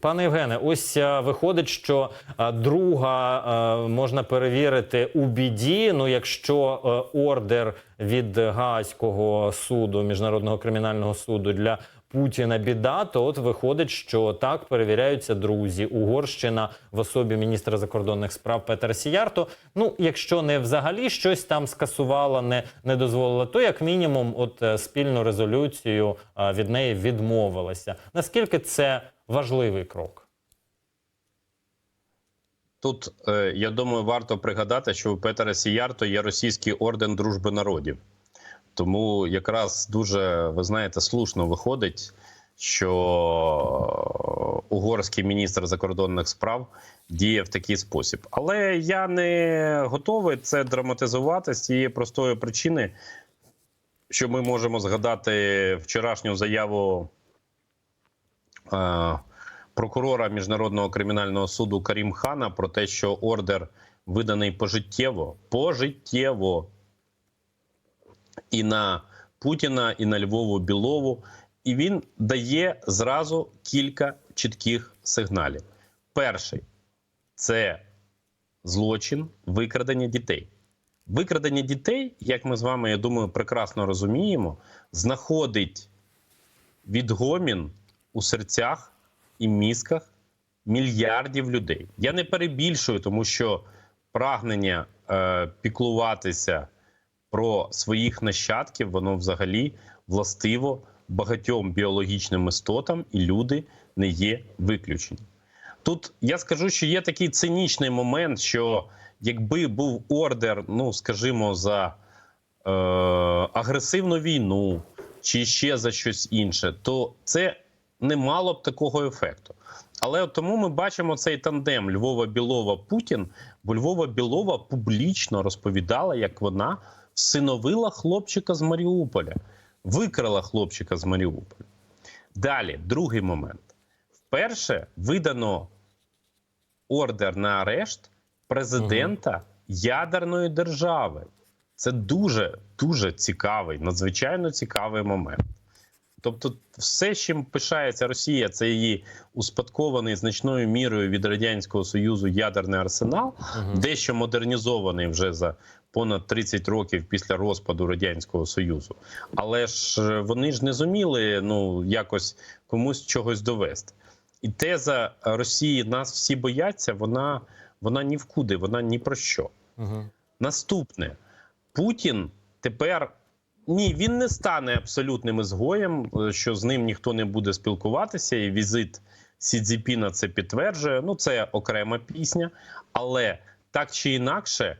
Пане Євгене, ось е, виходить, що е, друга е, можна перевірити у біді. Ну, якщо ордер від Гаазького суду, міжнародного кримінального суду для Путіна біда, то от виходить, що так перевіряються друзі. Угорщина в особі міністра закордонних справ Петра Сіярто. Ну, якщо не взагалі щось там скасувала, не, не дозволила, то як мінімум, от е, спільну резолюцію е, від неї відмовилася. Наскільки це важливий крок? Тут е, я думаю, варто пригадати, що у Петера Сіярто є російський орден дружби народів. Тому якраз дуже, ви знаєте, слушно виходить, що угорський міністр закордонних справ діє в такий спосіб. Але я не готовий це драматизувати з цієї простої причини, що ми можемо згадати вчорашню заяву. Е, прокурора міжнародного кримінального суду Карім Хана про те, що ордер виданий пожиттєво, пожиттєво і на Путіна, і на Львову Білову. І він дає зразу кілька чітких сигналів. Перший це злочин викрадення дітей. Викрадення дітей, як ми з вами, я думаю, прекрасно розуміємо, знаходить відгомін у серцях і мізках мільярдів людей. Я не перебільшую, тому що прагнення е, піклуватися про своїх нащадків, воно взагалі властиво багатьом біологічним істотам, і люди не є виключенням. Тут я скажу, що є такий цинічний момент, що якби був ордер, ну скажімо, за е, агресивну війну чи ще за щось інше, то це не мало б такого ефекту. Але тому ми бачимо цей тандем Львова Білова Путін, бо Львова Білова публічно розповідала, як вона всиновила хлопчика з Маріуполя, викрала хлопчика з Маріуполя. Далі, другий момент. Вперше видано ордер на арешт президента ядерної держави. Це дуже дуже цікавий, надзвичайно цікавий момент. Тобто, все, чим пишається Росія, це її успадкований значною мірою від радянського союзу ядерний арсенал, дещо модернізований вже за понад 30 років після розпаду радянського союзу. Але ж е, вони ж не зуміли ну якось комусь чогось довести. І теза Росії нас всі бояться, вона, вона ні в куди, вона ні про що. Угу. Наступне Путін тепер ні, він не стане абсолютним ізгоєм, е, що з ним ніхто не буде спілкуватися, і візит Сі Цзіпіна це підтверджує. Ну, це окрема пісня. Але так чи інакше,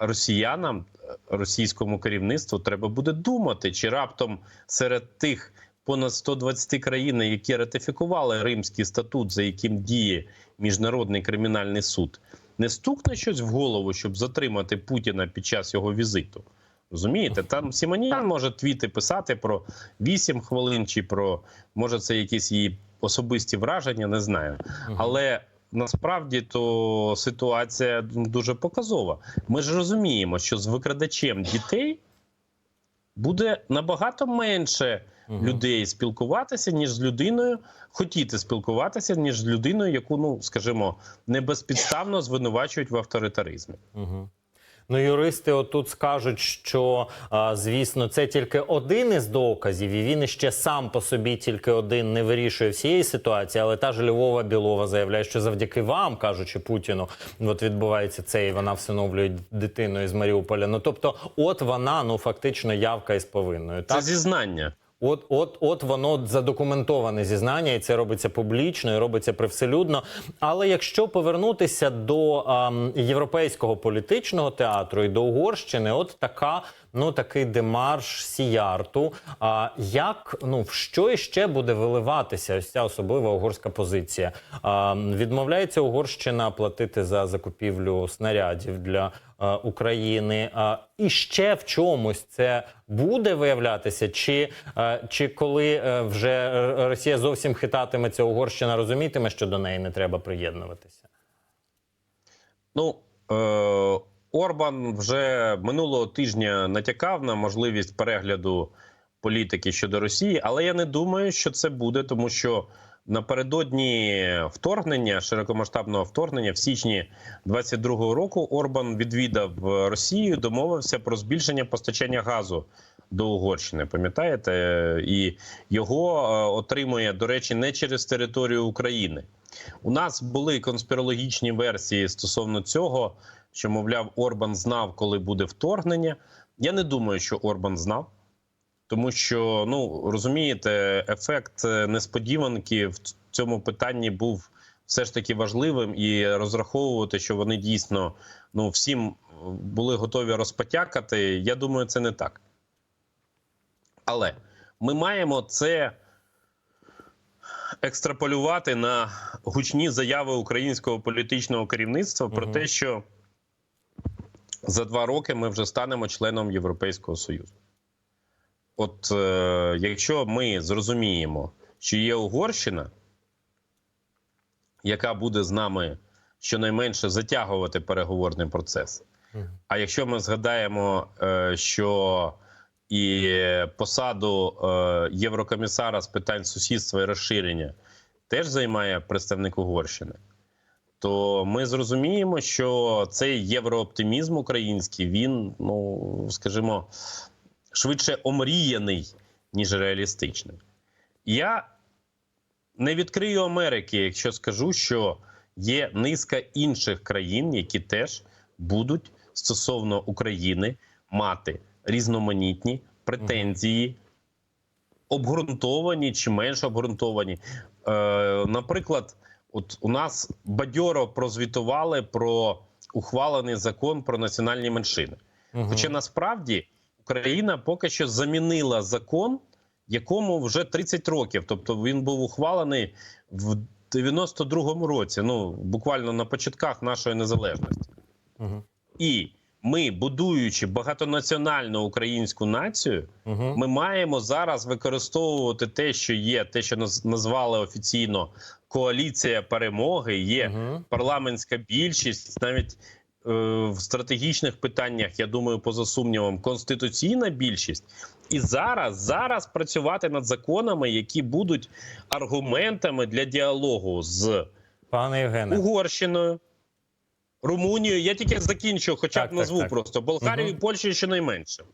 росіянам, е, російському керівництву треба буде думати, чи раптом серед тих понад 120 країн, які ратифікували Римський статут, за яким діє міжнародний кримінальний суд, не стукне щось в голову, щоб затримати Путіна під час його візиту. Розумієте, там Сімоніян може твіти писати про 8 хвилин, чи про може це якісь її особисті враження, не знаю. Але насправді то ситуація дуже показова. Ми ж розуміємо, що з викрадачем дітей буде набагато менше людей спілкуватися, ніж з людиною, хотіти спілкуватися, ніж з людиною, яку, ну скажімо, не безпідставно звинувачують в авторитаризмі. Угу. Ну, юристи отут скажуть, що звісно, це тільки один із доказів, і він іще сам по собі тільки один не вирішує всієї ситуації. Але та ж Львова Білова заявляє, що завдяки вам, кажучи Путіну, от відбувається це, і вона всиновлює дитину із Маріуполя. Ну тобто, от вона ну фактично явка із повинною. Це зізнання. От, от, от воно задокументоване зізнання, і це робиться публічно, і робиться привселюдно. Але якщо повернутися до а, європейського політичного театру і до Угорщини, от така. Ну, такий демарш Сіярту. А як ну в що іще буде виливатися ось ця особлива угорська позиція? А, відмовляється Угорщина платити за закупівлю снарядів для а, України. А, і ще в чомусь це буде виявлятися? Чи, а, чи коли е, вже Росія зовсім хитатиметься, Угорщина розумітиме, що до неї не треба приєднуватися? Ну е- Орбан вже минулого тижня натякав на можливість перегляду політики щодо Росії, але я не думаю, що це буде, тому що Напередодні вторгнення, широкомасштабного вторгнення в січні 22-го року Орбан відвідав Росію, домовився про збільшення постачання газу до Угорщини. Пам'ятаєте? І його е, отримує, до речі, не через територію України. У нас були конспірологічні версії стосовно цього, що, мовляв, Орбан знав, коли буде вторгнення. Я не думаю, що Орбан знав. Тому що, ну розумієте, ефект е, несподіванки в цьому питанні був все ж таки важливим, і розраховувати, що вони дійсно ну всім е, були готові розпотякати. Я думаю, це не так. Але ми маємо це екстраполювати на гучні заяви українського політичного керівництва про те, що за два роки ми вже станемо членом Європейського Союзу. От е, якщо ми зрозуміємо, що є Угорщина, яка буде з нами щонайменше затягувати переговорний процес. А якщо ми згадаємо, е, що і посаду е, Єврокомісара з питань сусідства і розширення теж займає представник Угорщини, то ми зрозуміємо, що цей єврооптимізм український, він, ну скажімо, швидше омріяний, ніж реалістичний. Я не відкрию Америки, якщо скажу, що є низка інших країн, які теж будуть стосовно України мати різноманітні претензії, обґрунтовані чи менш обґрунтовані. Е, наприклад, от у нас бадьоро прозвітували про ухвалений закон про національні меншини. Мгм. Хоча насправді Україна поки що замінила закон, якому вже 30 років. Тобто він був ухвалений в 92-му році, ну буквально на початках нашої незалежності. Мгм. І ми, будуючи багатонаціональну українську націю, Мгм. ми маємо зараз використовувати те, що є, те, що наз- назвали офіційно коаліція перемоги, є Мгм. парламентська більшість, навіть е, в стратегічних питаннях, я думаю, поза сумнівом, конституційна більшість. І зараз, зараз працювати над законами, які будуть аргументами для діалогу з Пане Євгене. Угорщиною, Румунією. Я тільки закінчу, хоча Так, б назву так. просто Болгарію і угу. Польщу щонайменше.